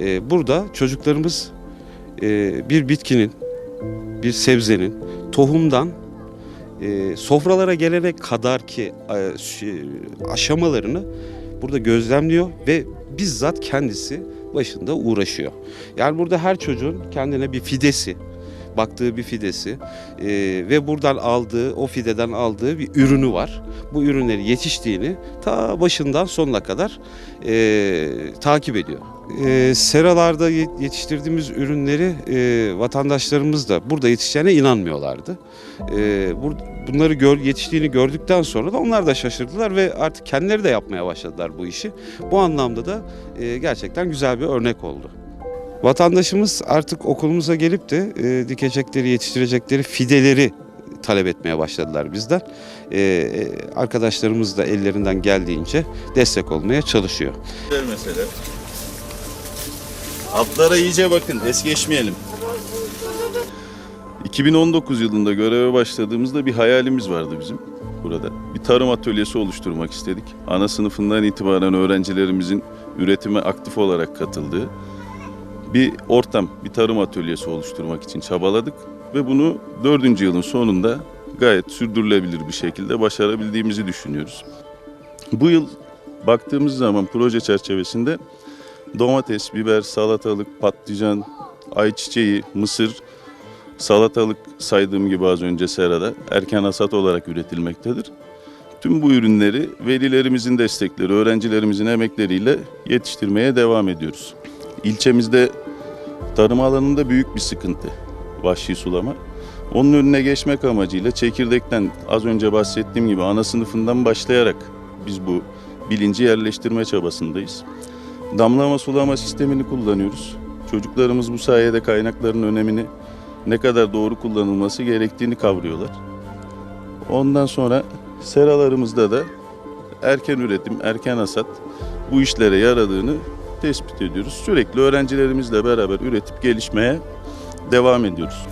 E, burada çocuklarımız e, bir bitkinin, bir sebzenin tohumdan e, sofralara gelene kadar ki e, aşamalarını burada gözlemliyor ve bizzat kendisi başında uğraşıyor. Yani burada her çocuğun kendine bir fidesi, baktığı bir fidesi e, ve buradan aldığı, o fideden aldığı bir ürünü var. Bu ürünleri yetiştiğini ta başından sonuna kadar e, takip ediyor. E, seralarda ye- yetiştirdiğimiz ürünleri e, vatandaşlarımız da burada yetişeceğine inanmıyorlardı. E, bur- bunları gör, yetiştiğini gördükten sonra da onlar da şaşırdılar ve artık kendileri de yapmaya başladılar bu işi. Bu anlamda da e, gerçekten güzel bir örnek oldu. Vatandaşımız artık okulumuza gelip de e, dikecekleri, yetiştirecekleri fideleri talep etmeye başladılar bizden. E, e, arkadaşlarımız da ellerinden geldiğince destek olmaya çalışıyor. Mesele. Atlara iyice bakın, es geçmeyelim. 2019 yılında göreve başladığımızda bir hayalimiz vardı bizim burada. Bir tarım atölyesi oluşturmak istedik. Ana sınıfından itibaren öğrencilerimizin üretime aktif olarak katıldığı bir ortam, bir tarım atölyesi oluşturmak için çabaladık. Ve bunu dördüncü yılın sonunda gayet sürdürülebilir bir şekilde başarabildiğimizi düşünüyoruz. Bu yıl baktığımız zaman proje çerçevesinde domates, biber, salatalık, patlıcan, ayçiçeği, mısır, salatalık saydığım gibi az önce serada erken hasat olarak üretilmektedir. Tüm bu ürünleri velilerimizin destekleri, öğrencilerimizin emekleriyle yetiştirmeye devam ediyoruz. İlçemizde tarım alanında büyük bir sıkıntı vahşi sulama. Onun önüne geçmek amacıyla çekirdekten az önce bahsettiğim gibi ana sınıfından başlayarak biz bu bilinci yerleştirme çabasındayız. Damlama sulama sistemini kullanıyoruz. Çocuklarımız bu sayede kaynakların önemini ne kadar doğru kullanılması gerektiğini kavruyorlar. Ondan sonra seralarımızda da erken üretim, erken hasat bu işlere yaradığını tespit ediyoruz. Sürekli öğrencilerimizle beraber üretip gelişmeye devam ediyoruz.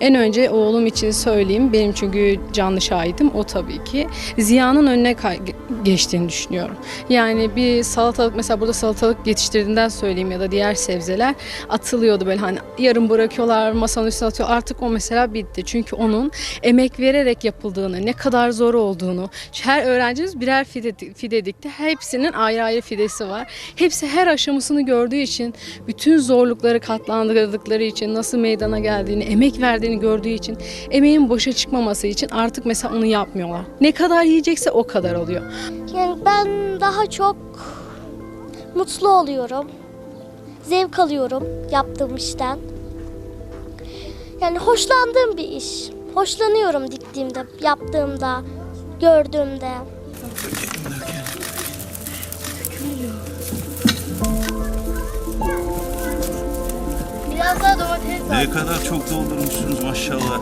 En önce oğlum için söyleyeyim. Benim çünkü canlı şahidim o tabii ki. Ziyanın önüne geçtiğini düşünüyorum. Yani bir salatalık mesela burada salatalık yetiştirdiğinden söyleyeyim ya da diğer sebzeler atılıyordu böyle hani yarım bırakıyorlar masanın üstüne atıyor. Artık o mesela bitti. Çünkü onun emek vererek yapıldığını, ne kadar zor olduğunu. Her öğrencimiz birer fide, fide dikti. Hepsinin ayrı ayrı fidesi var. Hepsi her aşamasını gördüğü için, bütün zorlukları katlandırdıkları için, nasıl meydana geldiğini, emek verdiğini gördüğü için, emeğin boşa çıkmaması için artık mesela onu yapmıyorlar. Ne kadar yiyecekse o kadar alıyor. Yani ben daha çok mutlu oluyorum. Zevk alıyorum yaptığım işten. Yani hoşlandığım bir iş. Hoşlanıyorum diktiğimde, yaptığımda, gördüğümde. Ne kadar çok doldurmuşsunuz maşallah.